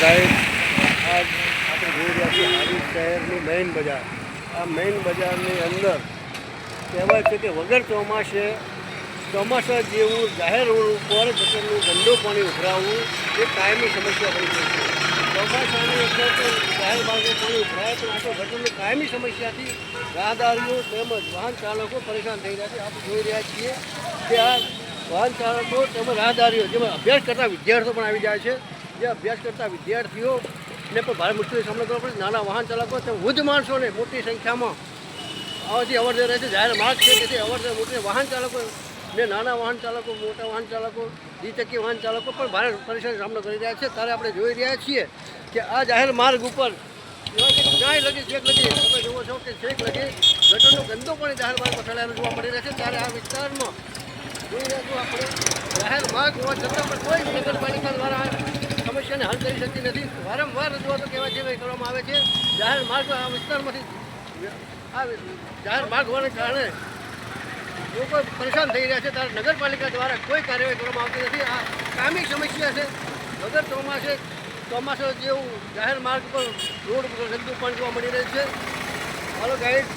Guide આજ આપણે જોઈ રહ્યા છીએ હારીજ શહેરની મેઇન બજાર. આ મેઇન બજારની અંદર કહેવાય છે કે વગર ચોમાસે ચોમાસા જેવું જાહેર રોડ ઉપર ગટરનું ગંદુ પાણી ઉભરાવવું એ કાયમી સમસ્યા બની ગઈ છે. ચોમાસાની અંદર તો જાહેર માર્ગે પાણી ઉભરાય પણ આ તો ગટરની કાયમી સમસ્યાથી રાહદારીઓ તેમજ વાહન ચાલકો પરેશાન થઈ રહ્યા છે. આપણે જોઈ રહ્યા છીએ કે આ વાહન ચાલકો તેમજ રાહદારીઓ જેમાં અભ્યાસ કરતા વિદ્યાર્થીઓ પણ આવી જાય છે. જે અભ્યાસ કરતા વિદ્યાર્થીઓ ને પણ ભારે મુશ્કેલી સામનો કરવો પડે. નાના વાહન ચાલકો તેમજ વૃદ્ધ માણસોને મોટી સંખ્યામાં આવવાથી અવર જવર રહે છે, જાહેર માર્ગ છે તેથી અવર જવર મોટી વાહન ચાલકો ને નાના વાહન ચાલકો, મોટા વાહન ચાલકો દ્વિચક્કી વાહન ચાલકો પણ ભારે પરેશાની સામનો કરી રહ્યા છે. ત્યારે આપણે જોઈ રહ્યા છીએ કે આ જાહેર માર્ગ ઉપર ક્યાંય લગી છેક લગી, તમે જુઓ છો કે છેક લગી, ગટરનો ગંદો પણ જાહેર માર્ગ પર જોવા મળી રહ્યો છે. ત્યારે આ વિસ્તારમાં જોઈ રહ્યા છો આપણે, જાહેર માર્ગ હોવા છતાં પણ કોઈ નગરપાલિકા દ્વારા શકતી નથી. વારંવાર રજૂઆતો કહેવા જેવી કરવામાં આવે છે. જાહેર માર્ગ આ વિસ્તારમાંથી જાહેર માર્ગ હોવાને કારણે લોકો પરેશાન થઈ રહ્યા છે. ત્યારે નગરપાલિકા દ્વારા કોઈ કાર્યવાહી કરવામાં આવતી નથી. આ કામી સમસ્યા છે. નગર ચોમાસે ચોમાસા જેવું જાહેર માર્ગ પર રોડ ગંદુ પણ જોવા મળી રહ્યું છે. હાલો ગાઈડ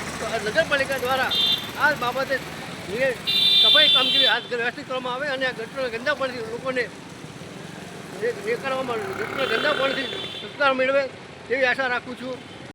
નગરપાલિકા દ્વારા આ બાબતે સફાઈ કામગીરી હાથ વ્યવસ્થિત કરવામાં આવે અને આ ગટરના ગંદા પાણીથી લોકોને નિકાળવામાં ગટરના ધંધા પણ છુટકારો મેળવે તેવી આશા રાખું છું.